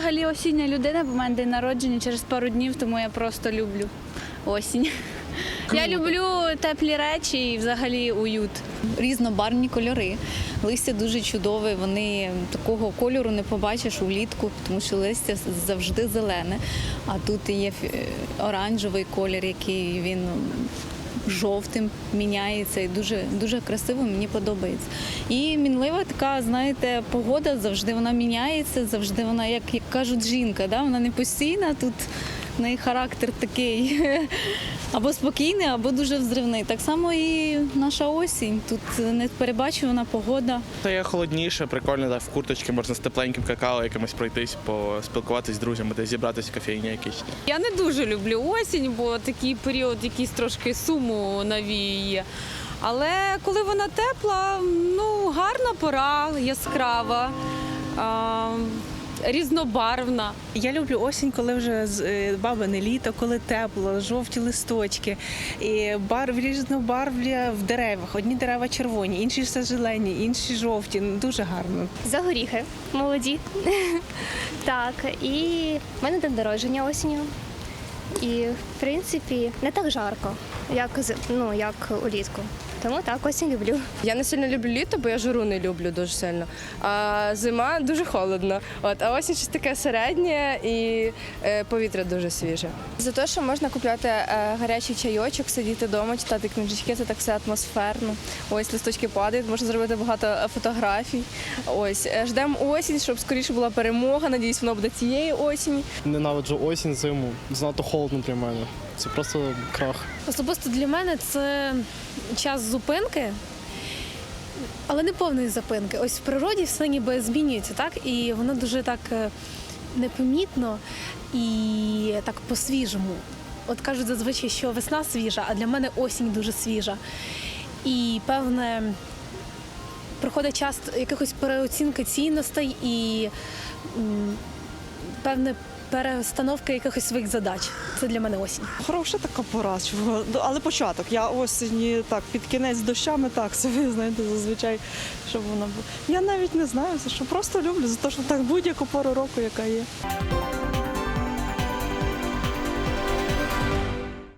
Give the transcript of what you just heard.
взагалі осіння людина, бо в мене день народження через пару днів, тому я просто люблю осінь. Я люблю теплі речі і взагалі уют. різнобарвні кольори. Листя дуже чудове. Вони такого кольору не побачиш улітку, тому що листя завжди зелене. А тут є оранжевий колір, який він жовтим міняється і дуже дуже красиво, мені подобається. І мінлива така, знаєте, погода завжди вона міняється, завжди вона, як, як кажуть, жінка, да? вона не постійна тут. В неї характер такий або спокійний, або дуже взривний. Так само і наша осінь. Тут неперебачувана погода. Стає холодніше, прикольно, так, в курточці можна з тепленьким какао якимось пройтись, поспілкуватися з друзями, десь зібратися в кофейні якісь. Я не дуже люблю осінь, бо такий період якийсь трошки суму навіює. Але коли вона тепла, ну гарна пора, яскрава, а, різнобарвна. Я люблю осінь, коли вже з- е, бабине літо, коли тепло, жовті листочки, і барв різнобарвля в деревах. Одні дерева червоні, інші все зелені, інші жовті. Ну, Дуже гарно. За горіхи молоді. так, і в мене день народження осінню. І в принципі не так жарко, як ну, як улітку. Тому так осінь люблю. Я не сильно люблю літо, бо я жару не люблю дуже сильно. А зима дуже холодно. От, а осінь щось таке середнє і е, повітря дуже свіже. За те, що можна купляти е, гарячий чайочок, сидіти вдома, читати книжечки, це так все атмосферно. Ось листочки падають, можна зробити багато е, фотографій. Ось е, ждемо осінь, щоб скоріше була перемога. Надіюсь, вона буде цієї осені. Ненавиджу осінь, зиму. Занадто холодно для мене. Це просто крах. Особисто для мене це час зупинки, але не повної зупинки. Ось в природі все ніби змінюється, так? І воно дуже так е, непомітно і так по-свіжому. От кажуть зазвичай, що весна свіжа, а для мене осінь дуже свіжа. І певне проходить час якихось переоцінки цінностей і певне перестановка якихось своїх задач. Це для мене осінь. Хороша така пора. Ну, але початок. Я осінь так під кінець дощами так собі, знаєте, зазвичай, щоб вона була. Я навіть не знаю що. Просто люблю за те, що так будь-яку пору року, яка є.